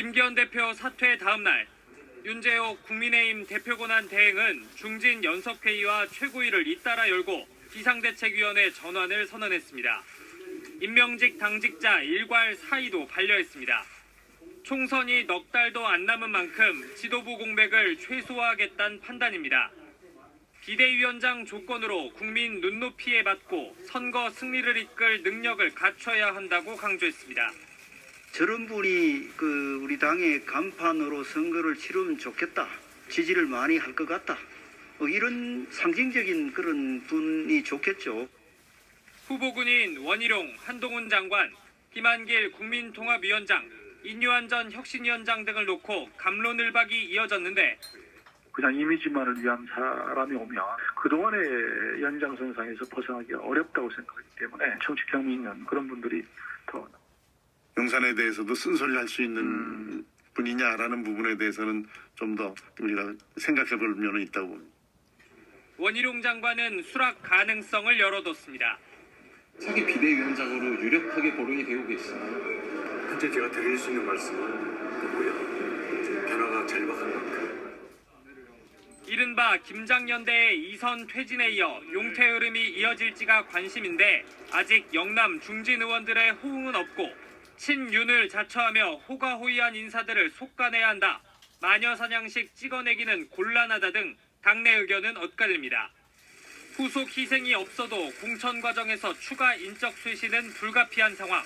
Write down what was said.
김기현 대표 사퇴 다음 날 윤재호 국민의힘 대표 권한 대행은 중진 연석회의와 최고위를 잇따라 열고 비상대책위원회 전환을 선언했습니다. 임명직 당직자 일괄 사의도 반려했습니다. 총선이 넉 달도 안 남은 만큼 지도부 공백을 최소화하겠다는 판단입니다. 비대위원장 조건으로 국민 눈높이에 맞고 선거 승리를 이끌 능력을 갖춰야 한다고 강조했습니다. 저런 분이 그 우리 당의 간판으로 선거를 치르면 좋겠다. 지지를 많이 할 것 같다. 뭐 이런 상징적인 그런 분이 좋겠죠. 후보군인 원희룡, 한동훈 장관, 김한길 국민통합위원장, 인유한 전 혁신위원장 등을 놓고 감론을박이 이어졌는데 그냥 이미지만을 위한 사람이 오면 그동안의 연장선상에서 벗어나기가 어렵다고 생각하기 때문에 정치 경미 있는 그런 분들이 더 용산에 대해서도 쓴소리 할 수 있는 음. 분이냐라는 부분에 대해서는 좀 더 우리가 생각해 볼 면은 있다고 봅니다. 원희룡 장관은 수락 가능성을 열어뒀습니다. 차기 비대위원장으로 유력하게 거론이 되고 계십니다. 현재 제가 드릴 수 있는 말씀은 없고요. 변화가 절박한 만큼 이른바 김장연대의 이선 퇴진에 이어 용퇴 흐름이 이어질지가 관심인데 아직 영남 중진 의원들의 호응은 없고 친윤을 자처하며 호가호위한 인사들을 속가내야 한다. 마녀 사냥식 찍어내기는 곤란하다 등 당내 의견은 엇갈립니다. 후속 희생이 없어도 공천 과정에서 추가 인적 쇄신은 불가피한 상황.